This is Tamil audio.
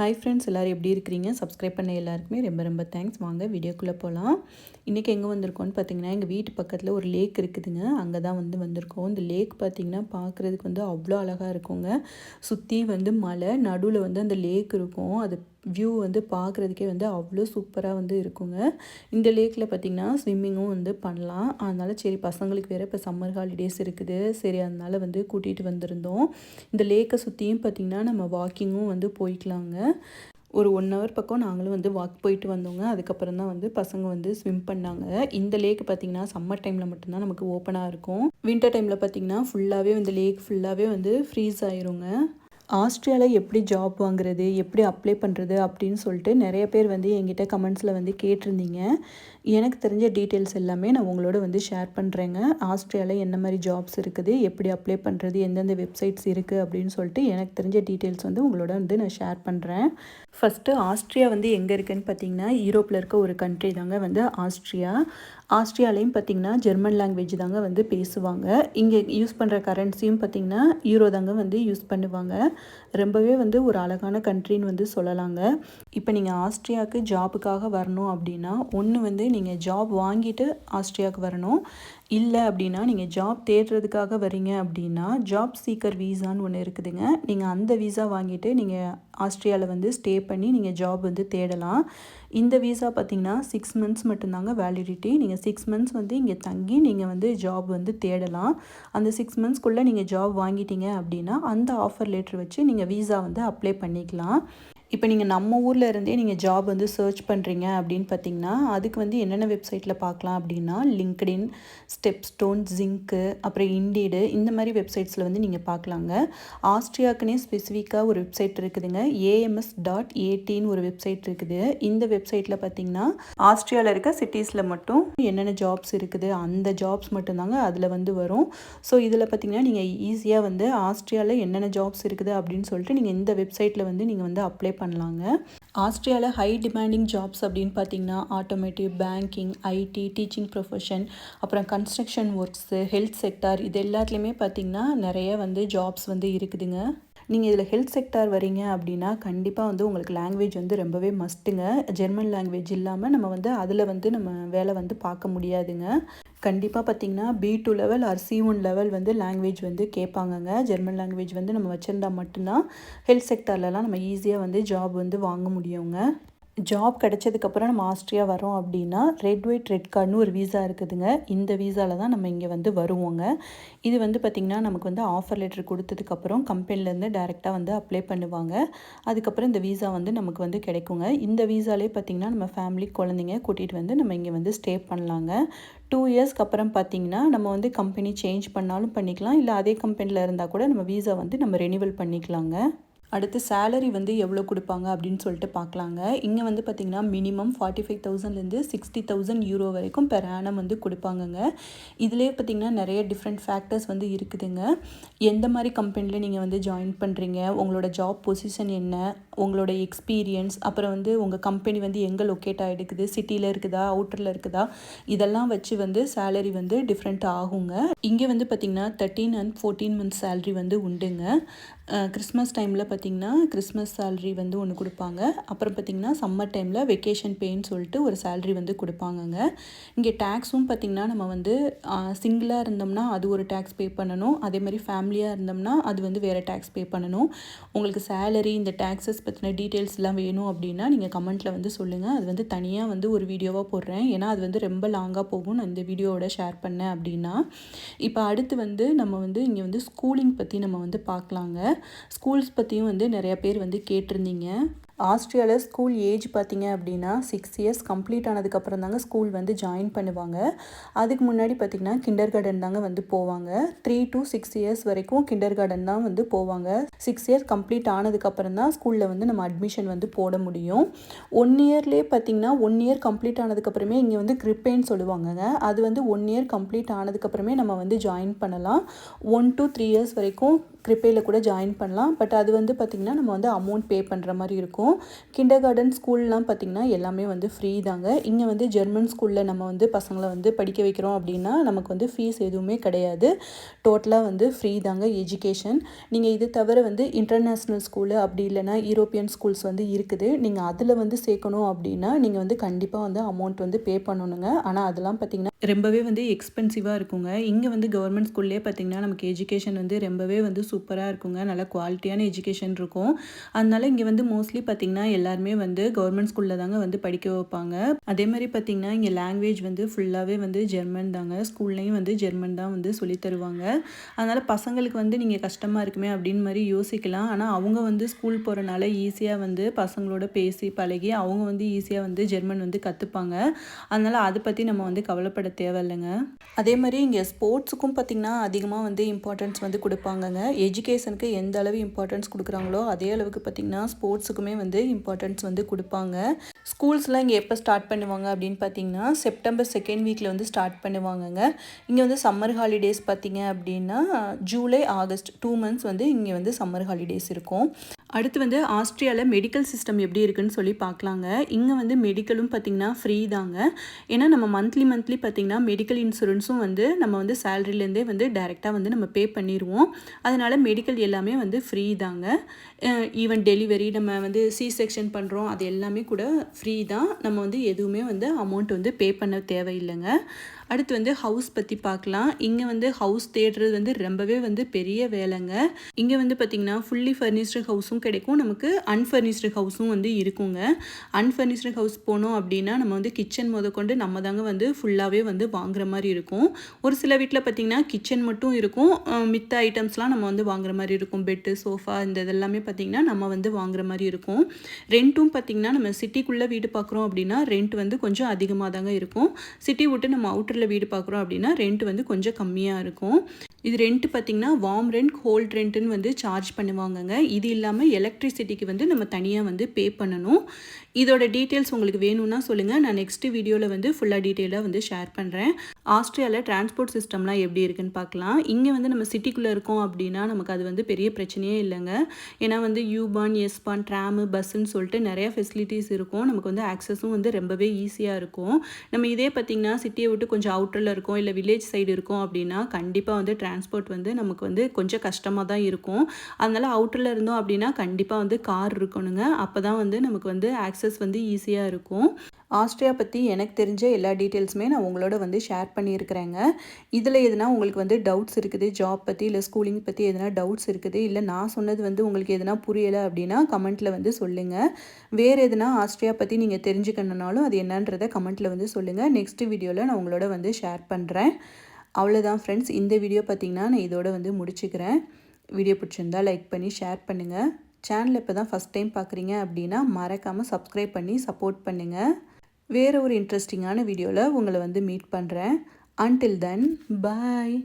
ஹாய் ஃப்ரெண்ட்ஸ் எல்லோரும் எப்படி இருக்கிறீங்க? சப்ஸ்கிரைப் பண்ண எல்லாருக்குமே ரொம்ப ரொம்ப தேங்க்ஸ் வாங்க வீடியோக்குள்ளே போகலாம் இன்றைக்கி எங்கே வந்திருக்கோம்னு பார்த்தீங்கன்னா எங்கள் வீட்டு பக்கத்தில் ஒரு லேக் இருக்குதுங்க. அங்கே தான் வந்து வந்திருக்கோம். இந்த லேக் பார்த்திங்கன்னா பார்க்குறதுக்கு வந்து அவ்வளோ அழகாக இருக்குங்க. சுற்றி வந்து மலை நடுவில் வந்து அந்த லேக் இருக்கும். அது வியூ வந்து பார்க்குறதுக்கே வந்து அவ்வளோ சூப்பராக வந்து இருக்குங்க. இந்த லேக்கில் பார்த்திங்கன்னா ஸ்விம்மிங்கும் வந்து பண்ணலாம். அதனால் சரி பசங்களுக்கு வேறு இப்போ சம்மர் ஹாலிடேஸ் இருக்குது. சரி அதனால் வந்து கூட்டிகிட்டு வந்திருந்தோம். இந்த லேக்கை சுற்றியும் பார்த்திங்கன்னா நம்ம வாக்கிங்கும் வந்து போய்க்கலாங்க. ஒரு ஒன் ஹவர் பக்கம் நாங்களும் வந்து வாக் போயிட்டு வந்தோங்க. அதுக்கப்புறம் தான் வந்து பசங்க வந்து ஸ்விம் பண்ணாங்க. இந்த லேக் பார்த்திங்கன்னா சம்மர் டைமில் மட்டும்தான் நமக்கு ஓப்பனாக இருக்கும். வின்டர் டைமில் பார்த்திங்கன்னா ஃபுல்லாகவே இந்த லேக் ஃபுல்லாகவே வந்து ஃப்ரீஸ் ஆயிருங்க. ஆஸ்ட்ரியாவில் எப்படி ஜாப் வாங்குறது எப்படி அப்ளை பண்ணுறது அப்படின்னு சொல்லிட்டு நிறைய பேர் வந்து என்கிட்ட கமெண்ட்ஸில் வந்து கேட்டிருந்தீங்க. எனக்கு தெரிஞ்ச டீட்டெயில்ஸ் எல்லாமே நான் உங்களோட வந்து ஷேர் பண்ணுறேங்க ஆஸ்திரியாவில் என்ன மாதிரி ஜாப்ஸ் இருக்குது எப்படி அப்ளை பண்ணுறது எந்தெந்த வெப்சைட்ஸ் இருக்குது அப்படின்னு சொல்லிட்டு எனக்கு தெரிஞ்ச டீட்டெயில்ஸ் வந்து உங்களோட வந்து நான் ஷேர் பண்ணுறேன் ஃபஸ்ட்டு ஆஸ்ட்ரியா வந்து எங்கே இருக்குதுன்னு பார்த்தீங்கன்னா யூரோப்பில் இருக்க ஒரு கண்ட்ரி தாங்க வந்து ஆஸ்ட்ரியா ஆஸ்ட்ரியாலையும் பார்த்திங்கன்னா ஜெர்மன் லாங்குவேஜ் தாங்க வந்து பேசுவாங்க. இங்கே யூஸ் பண்ணுற கரன்சியும் பார்த்திங்கன்னா யூரோ தாங்க வந்து யூஸ் பண்ணுவாங்க. ரொம்பவே வந்து ஒரு அழகான கண்ட்ரின்னு வந்து சொல்லலாங்க. இப்போ நீங்கள் ஆஸ்ட்ரியாவுக்கு ஜாபுக்காக வரணும் அப்படின்னா ஒன்று வந்து நீங்கள் ஜாப் வாங்கிட்டு ஆஸ்ட்ரியாவுக்கு வரணும். இல்லை அப்படின்னா நீங்கள் ஜாப் தேடுறதுக்காக வரீங்க அப்படின்னா ஜாப் சீக்கர் வீசான்னு ஒன்று இருக்குதுங்க. நீங்கள் அந்த வீசா வாங்கிட்டு நீங்கள் ஆஸ்திரேலியாவில் வந்து ஸ்டே பண்ணி நீங்கள் ஜாப் வந்து தேடலாம். இந்த வீசா பார்த்திங்கன்னா சிக்ஸ் மந்த்ஸ் மட்டும்தாங்க வேலிடிட்டி நீங்கள் சிக்ஸ் மந்த்ஸ் வந்து இங்கே தங்கி நீங்கள் வந்து ஜாப் வந்து தேடலாம். அந்த சிக்ஸ் மந்த்ஸ்க்குள்ளே நீங்கள் ஜாப் வாங்கிட்டீங்க அப்படின்னா அந்த ஆஃபர் லெட்டர் வச்சு நீங்கள் வீசா வந்து அப்ளை பண்ணிக்கலாம். இப்போ நீங்கள் நம்ம ஊரில் இருந்தே நீங்கள் ஜாப் வந்து சர்ச் பண்ணுறீங்க அப்படின்னு பார்த்தீங்கன்னா அதுக்கு வந்து என்னென்ன வெப்சைட்டில் பார்க்கலாம் அப்படின்னா லிங்க்டின் ஸ்டெப் ஸ்டோன் ஜிங்க்கு அப்புறம் இண்டீடு இந்த மாதிரி வெப்சைட்ஸில் வந்து நீங்கள் பார்க்கலாங்க. ஆஸ்ட்ரியாக்குனே ஸ்பெசிஃபிக்காக ஒரு வெப்சைட் இருக்குதுங்க. ஏஎம்எஸ் டாட் ஏடின்னு ஒரு வெப்சைட் இருக்குது. இந்த வெப்சைட்டில் பார்த்தீங்கன்னா ஆஸ்ட்ரியாவில் இருக்க சிட்டிஸில் மட்டும் என்னென்ன ஜாப்ஸ் இருக்குது அந்த ஜாப்ஸ் மட்டும்தாங்க அதில் வந்து வரும். ஸோ இதில் பார்த்தீங்கன்னா நீங்கள் ஈஸியாக வந்து ஆஸ்ட்ரியாவில் என்னென்ன ஜாப்ஸ் இருக்குது அப்படின்னு சொல்லிட்டு நீங்கள் இந்த வெப்சைட்டில் வந்து நீங்கள் வந்து அப்ளை பண்ணலாங்க. ஆஸ்திரியாவில் ஹை டிமாண்டிங் ஜாப்ஸ் அப்படின்னு பார்த்தீங்கன்னா automotive banking IT teaching profession அப்புறம் கன்ஸ்ட்ரக்ஷன் ஒர்க்ஸு ஹெல்த் செக்டார் இது எல்லாத்துலேயுமே பார்த்திங்கன்னா நிறைய வந்து ஜாப்ஸ் வந்து இருக்குதுங்க. நீங்கள் இதில் ஹெல்த் செக்டார் வரீங்க அப்படின்னா கண்டிப்பாக வந்து உங்களுக்கு லாங்குவேஜ் வந்து ரொம்பவே மஸ்ட்டுங்க ஜெர்மன் லாங்குவேஜ் இல்லாமல் நம்ம வந்து அதில் வந்து நம்ம வேலை வந்து பார்க்க முடியாதுங்க. கண்டிப்பாக பார்த்திங்கன்னா B two level or C one level வந்து லாங்குவேஜ் வந்து கேட்பாங்கங்க. ஜெர்மன் லாங்குவேஜ் வந்து நம்ம வச்சுருந்தா மட்டும்தான் ஹெல்த் செக்டர்லலாம் நம்ம ஈஸியாக வந்து ஜாப் வந்து வாங்க முடியுங்க. ஜாப் கிடச்சதுக்கப்புறம் நம்ம ஆஸ்ட்ரியா வரோம் அப்படின்னா ரெட் ஒயிட் ரெட் கார்டுன்னு ஒரு வீசா இருக்குதுங்க. இந்த வீசாவில் தான் நம்ம இங்கே வந்து வருவோங்க. இது வந்து பார்த்திங்கன்னா நமக்கு வந்து ஆஃபர் லெட்டர் கொடுத்ததுக்கப்புறம் கம்பெனிலேருந்து டேரெக்டாக வந்து அப்ளை பண்ணுவாங்க. அதுக்கப்புறம் இந்த வீசா வந்து நமக்கு வந்து கிடைக்குங்க. இந்த வீசாலே பார்த்திங்கன்னா நம்ம ஃபேமிலி குழந்தைங்க கூட்டிகிட்டு வந்து நம்ம இங்கே வந்து ஸ்டே பண்ணலாங்க. டூ இயர்ஸ்க்கு அப்புறம் பார்த்திங்கன்னா நம்ம வந்து கம்பெனி சேஞ்ச் பண்ணாலும் பண்ணிக்கலாம். இல்லை அதே கம்பெனியில் இருந்தால் கூட நம்ம வீசா வந்து நம்ம ரெனிவல் பண்ணிக்கலாங்க. அடுத்து சேலரி வந்து எவ்வளோ கொடுப்பாங்க அப்படின்னு சொல்லிட்டு பார்க்கலாங்க. இங்கே வந்து பார்த்திங்கன்னா மினிமம் ஃபார்ட்டி ஃபைவ் தௌசண்ட்லேருந்து சிக்ஸ்டி தௌசண்ட் யூரோ வரைக்கும் பெர் ஆனம் வந்து கொடுப்பாங்கங்க. இதிலே பார்த்திங்கன்னா நிறைய டிஃப்ரெண்ட் ஃபேக்டர்ஸ் வந்து இருக்குதுங்க. எந்த மாதிரி கம்பெனியில் நீங்கள் வந்து ஜாயின் பண்ணுறீங்க உங்களோட ஜாப் பொசிஷன் என்ன? உங்களோட எக்ஸ்பீரியன்ஸ் அப்புறம் வந்து உங்கள் கம்பெனி வந்து எங்கே லொக்கேட் ஆகிடுக்குது சிட்டியில் இருக்குதா? அவுட்டரில் இருக்குதா? இதெல்லாம் வச்சு வந்து சேலரி வந்து டிஃப்ரெண்ட் ஆகுங்க. இங்கே வந்து பார்த்திங்கன்னா thirteen and fourteen months salary வந்து உண்டுங்க. கிறிஸ்மஸ் டைமில் பார்த்திங்கன்னா கிறிஸ்மஸ் சேல்ரி வந்து ஒன்று கொடுப்பாங்க. அப்புறம் பார்த்திங்கன்னா சம்மர் டைமில் வெக்கேஷன் பேன்னு சொல்லிட்டு ஒரு சேல்ரி வந்து கொடுப்பாங்கங்க. இங்கே டேக்ஸும் பார்த்திங்கன்னா நம்ம வந்து சிங்கிளாக இருந்தோம்னா அது ஒரு டேக்ஸ் பே பண்ணணும். அதே மாதிரி ஃபேமிலியாக இருந்தோம்னா அது வந்து வேறு டேக்ஸ் பே பண்ணணும். உங்களுக்கு சேலரி இந்த டேக்ஸஸ் பற்றின டீட்டெயில்ஸ் எல்லாம் வேணும் அப்படின்னா நீங்கள் கமெண்ட்டில் வந்து சொல்லுங்கள் அது வந்து தனியாக வந்து ஒரு வீடியோவாக போடுறேன். ஏன்னா அது வந்து ரொம்ப லாங்காக போகும். நான் இந்த வீடியோவோட ஷேர் பண்ணேன் அப்படின்னா. இப்போ அடுத்து வந்து நம்ம வந்து இங்கே வந்து ஸ்கூலிங் பற்றி நம்ம வந்து பார்க்கலாங்க. ஸ்கூல்ஸ் பற்றியும் வந்து நிறையா பேர் வந்து கேட்டிருந்தீங்க. ஆஸ்திரியாவில் ஸ்கூல் ஏஜ் பார்த்திங்க அப்படின்னா சிக்ஸ் இயர்ஸ் கம்ப்ளீட் ஆனதுக்கப்புறம் தாங்க ஸ்கூல் வந்து ஜாயின் பண்ணுவாங்க. அதுக்கு முன்னாடி பார்த்திங்கன்னா கிண்டர் கார்டன் தாங்க வந்து போவாங்க. த்ரீ டு சிக்ஸ் இயர்ஸ் வரைக்கும் கிண்டர் கார்டன் தான் வந்து போவாங்க. சிக்ஸ் இயர்ஸ் கம்ப்ளீட் ஆனதுக்கப்புறம் தான் ஸ்கூலில் வந்து நம்ம அட்மிஷன் வந்து போட முடியும். ஒன் இயர்லேயே பார்த்திங்கன்னா ஒன் இயர் கம்ப்ளீட் ஆனதுக்கப்புறமே இங்கே வந்து கிரிப்பேன்னு சொல்லுவாங்கங்க. அது வந்து ஒன் இயர் கம்ப்ளீட் ஆனதுக்கப்புறமே நம்ம வந்து ஜாயின் பண்ணலாம். ஒன் டு த்ரீ இயர்ஸ் வரைக்கும் கிரிப்பேயில் கூட ஜாயின் பண்ணலாம். பட் அது வந்து பார்த்திங்கன்னா நம்ம வந்து அமௌண்ட் பே பண்ணுற மாதிரி இருக்கும். இருக்கும். கிண்டர் கார்டன் ஸ்கூல்லாம் பார்த்திங்கன்னா எல்லாமே வந்து ஃப்ரீ தாங்க. இங்கே வந்து ஜெர்மன் ஸ்கூலில் நம்ம வந்து பசங்களை வந்து படிக்க வைக்கிறோம் அப்படின்னா நமக்கு வந்து ஃபீஸ் எதுவுமே கிடையாது. டோட்டலாக வந்து ஃப்ரீ தாங்க எஜுகேஷன் நீங்கள் இது தவிர வந்து இன்டர்நேஷ்னல் ஸ்கூலு அப்படி இல்லைனா யூரோப்பியன் ஸ்கூல்ஸ் வந்து இருக்குது. நீங்கள் அதில் வந்து சேர்க்கணும் அப்படின்னா நீங்கள் வந்து கண்டிப்பாக வந்து அமௌண்ட் வந்து பே பண்ணணுங்க. ஆனால் அதெல்லாம் பார்த்திங்கன்னா ரொம்பவே வந்து எக்ஸ்பென்சிவாக இருக்குங்க. இங்கே வந்து கவர்மெண்ட் ஸ்கூல்லேயே பார்த்திங்கன்னா நமக்கு எஜுகேஷன் வந்து ரொம்பவே வந்து சூப்பராக இருக்குங்க. நல்ல குவாலிட்டியான எஜுகேஷன் இருக்கும். அதனால இங்கே வந்து மோஸ்ட்லி பார்த்திங்கன்னா எல்லாருமே வந்து கவர்மெண்ட் ஸ்கூலில் தாங்க வந்து படிக்க வைப்பாங்க. அதே மாதிரி பார்த்திங்கன்னா இங்கே லாங்குவேஜ் வந்து ஃபுல்லாகவே வந்து ஜெர்மன் தாங்க. ஸ்கூல்லையும் வந்து ஜெர்மன் தான் வந்து சொல்லி தருவாங்க. அதனால் பசங்களுக்கு வந்து நீங்கள் கஷ்டமாக இருக்குமே அப்படின்னு மாதிரி யோசிக்கலாம். ஆனால் அவங்க வந்து ஸ்கூல் போகிறனால ஈஸியாக வந்து பசங்களோட பேசி பழகி அவங்க வந்து ஈஸியாக வந்து ஜெர்மன் வந்து கற்றுப்பாங்க அதனால் அதை பற்றி நம்ம வந்து கவலைப்பட தேவையில்லைங்க. அதே மாதிரி இங்கே ஸ்போர்ட்ஸுக்கும் பார்த்திங்கன்னா அதிகமாக வந்து இம்பார்ட்டன்ஸ் வந்து கொடுப்பாங்கங்க. எஜுகேஷனுக்கு எந்த அளவு இம்பார்ட்டன்ஸ் கொடுக்குறாங்களோ அதே அளவுக்கு பார்த்திங்கன்னா ஸ்போர்ட்ஸுக்குமே வந்து இம்பார்ட்டன்ஸ் வந்து கொடுப்பாங்க. ஸ்கூல்ஸ்லாம் இங்கே எப்போ ஸ்டார்ட் பண்ணுவாங்க அப்படின்னு பார்த்தீங்கன்னா செப்டம்பர் செகண்ட் வீக்கில் வந்து ஸ்டார்ட் பண்ணுவாங்கங்க. இங்கே வந்து சம்மர் ஹாலிடேஸ் பார்த்தீங்க அப்படின்னா ஜூலை ஆகஸ்ட் டூ மந்த்ஸ் வந்து இங்கே வந்து சம்மர் ஹாலிடேஸ் இருக்கும். அடுத்து வந்து ஆஸ்திரியாவில் மெடிக்கல் சிஸ்டம் எப்படி இருக்குன்னு சொல்லி பார்க்கலாங்க. இங்கே வந்து மெடிக்கலும் பார்த்திங்கன்னா ஃப்ரீ தாங்க. ஏன்னா நம்ம மந்த்லி மந்த்லி பார்த்திங்கன்னா மெடிக்கல் இன்சூரன்ஸும் வந்து நம்ம வந்து சேலரிலேருந்தே வந்து டைரெக்டாக வந்து நம்ம பே பண்ணிடுவோம் அதனால் மெடிக்கல் எல்லாமே வந்து ஃப்ரீ தாங்க. ஈவன் டெலிவரி நம்ம வந்து சி செக்ஷன் பண்ணுறோம் அது எல்லாமே கூட ஃப்ரீ தான். நம்ம வந்து எதுவுமே வந்து அமௌண்ட் வந்து பே பண்ண தேவையில்லைங்க. அடுத்து வந்து ஹவுஸ் பற்றி பார்க்கலாம். இங்கே வந்து ஹவுஸ் தேடுறது வந்து ரொம்பவே வந்து பெரிய வேலைங்க. இங்கே வந்து பார்த்திங்கன்னா ஃபுல்லி ஃபர்னிஷ்டு ஹவுஸும் கிடைக்கும். நமக்கு அன்ஃபர்னிஷ்டு ஹவுஸும் வந்து இருக்குங்க. அன்ஃபர்னிஷ்டு ஹவுஸ் போனோம் அப்படின்னா நம்ம வந்து கிச்சன் முதற்கொண்டு நம்ம தாங்க வந்து ஃபுல்லாகவே வந்து வாங்குற மாதிரி இருக்கும். ஒரு சில வீட்டில் பார்த்திங்கன்னா கிச்சன் மட்டும் இருக்கும். மித்த ஐட்டம்ஸ்லாம் நம்ம வந்து வாங்குற மாதிரி இருக்கும். பெட்டு சோஃபா இந்த இதெல்லாமே பார்த்திங்கன்னா நம்ம வந்து வாங்குற மாதிரி இருக்கும். ரெண்ட்டும் பார்த்திங்கன்னா நம்ம சிட்டிக்குள்ளே வீடு பார்க்குறோம் அப்படின்னா ரெண்ட் வந்து கொஞ்சம் அதிகமாக தாங்க இருக்கும். சிட்டி விட்டு நம்ம அவுட்டர் பக்கத்தில் வீடு பார்க்குறோம் அப்படின்னா ரெண்ட் வந்து கொஞ்சம் கம்மியாக இருக்கும். இது ரெண்ட்டு பார்த்திங்கன்னா வார்ம் ரெண்ட் கோல்ட் ரெண்ட்டுன்னு வந்து சார்ஜ் பண்ணுவாங்கங்க. இது இல்லாமல் எலக்ட்ரிசிட்டிக்கு வந்து நம்ம தனியாக வந்து பே பண்ணணும். இதோட டீட்டெயில்ஸ் உங்களுக்கு வேணும்னா சொல்லுங்கள் நான் நெக்ஸ்ட் வீடியோவில் வந்து ஃபுல்லாக டீட்டெயிலாக வந்து ஷேர் பண்ணுறேன் ஆஸ்திரேலியாவில் டிரான்ஸ்போர்ட் சிஸ்டம்லாம் எப்படி இருக்குன்னு பார்க்கலாம். இங்கே வந்து நம்ம சிட்டிக்குள்ளே இருக்கோம் அப்படின்னா நமக்கு அது வந்து பெரிய பிரச்சனையே இல்லைங்க. ஏன்னா வந்து யூபான் எஸ்பான் ட்ராமு பஸ்ஸுன்னு சொல்லிட்டு நிறைய ஃபெசிலிட்டிஸ் இருக்கும். நமக்கு வந்து ஆக்சஸும் வந்து ரொம்பவே ஈஸியாக இருக்கும். நம்ம இதே பார்த்திங்கன்னா சிட்டியை விட்டு கொஞ்சம் அவுட்டரில் இருக்கோம் இல்லை வில்லேஜ் சைடு இருக்கோம் அப்படின்னா கண்டிப்பாக வந்து டிரான்ஸ்போர்ட் வந்து நமக்கு வந்து கொஞ்சம் கஷ்டமாக தான் இருக்கும். அதனால் அவுட்டரில் இருந்தோம் அப்படின்னா கண்டிப்பாக வந்து கார் இருக்கணுங்க. அப்போ தான் வந்து நமக்கு வந்து ஆக்சஸ் வந்து ஈஸியாக இருக்கும். ஆஸ்ட்ரியா பற்றி எனக்கு தெரிஞ்ச எல்லா டீட்டெயில்ஸுமே நான் உங்களோட வந்து ஷேர் பண்ணியிருக்கிறேங்க. இதில் எதுனா உங்களுக்கு வந்து டவுட்ஸ் இருக்குது ஜாப் பற்றி இல்லை ஸ்கூலிங் பற்றி எதனா டவுட்ஸ் இருக்குது இல்லை நான் சொன்னது வந்து உங்களுக்கு எதனா புரியலை அப்படின்னா கமெண்ட்டில் வந்து சொல்லுங்கள் வேறு எதுனா ஆஸ்ட்ரியா பற்றி நீங்கள் தெரிஞ்சுக்கணுனாலும் அது என்னன்றதை கமெண்ட்டில் வந்து சொல்லுங்கள் நெக்ஸ்ட் வீடியோவில் நான் உங்களோட வந்து ஷேர் பண்ணுறேன் அவ்வளோதான் ஃப்ரெண்ட்ஸ் இந்த வீடியோ பார்த்திங்கன்னா நான் இதோட வந்து முடிச்சுக்கிறேன். வீடியோ பிடிச்சிருந்தால் லைக் பண்ணி ஷேர் பண்ணுங்கள் சேனல் இப்போ தான் ஃபஸ்ட் டைம் பார்க்குறீங்க அப்படின்னா மறக்காமல் சப்ஸ்கிரைப் பண்ணி சப்போர்ட் பண்ணுங்கள் வேறு ஒரு இன்ட்ரெஸ்டிங்கான வீடியோவில் உங்களை வந்து மீட் பண்ணுறேன் அன்டில் தென் பாய்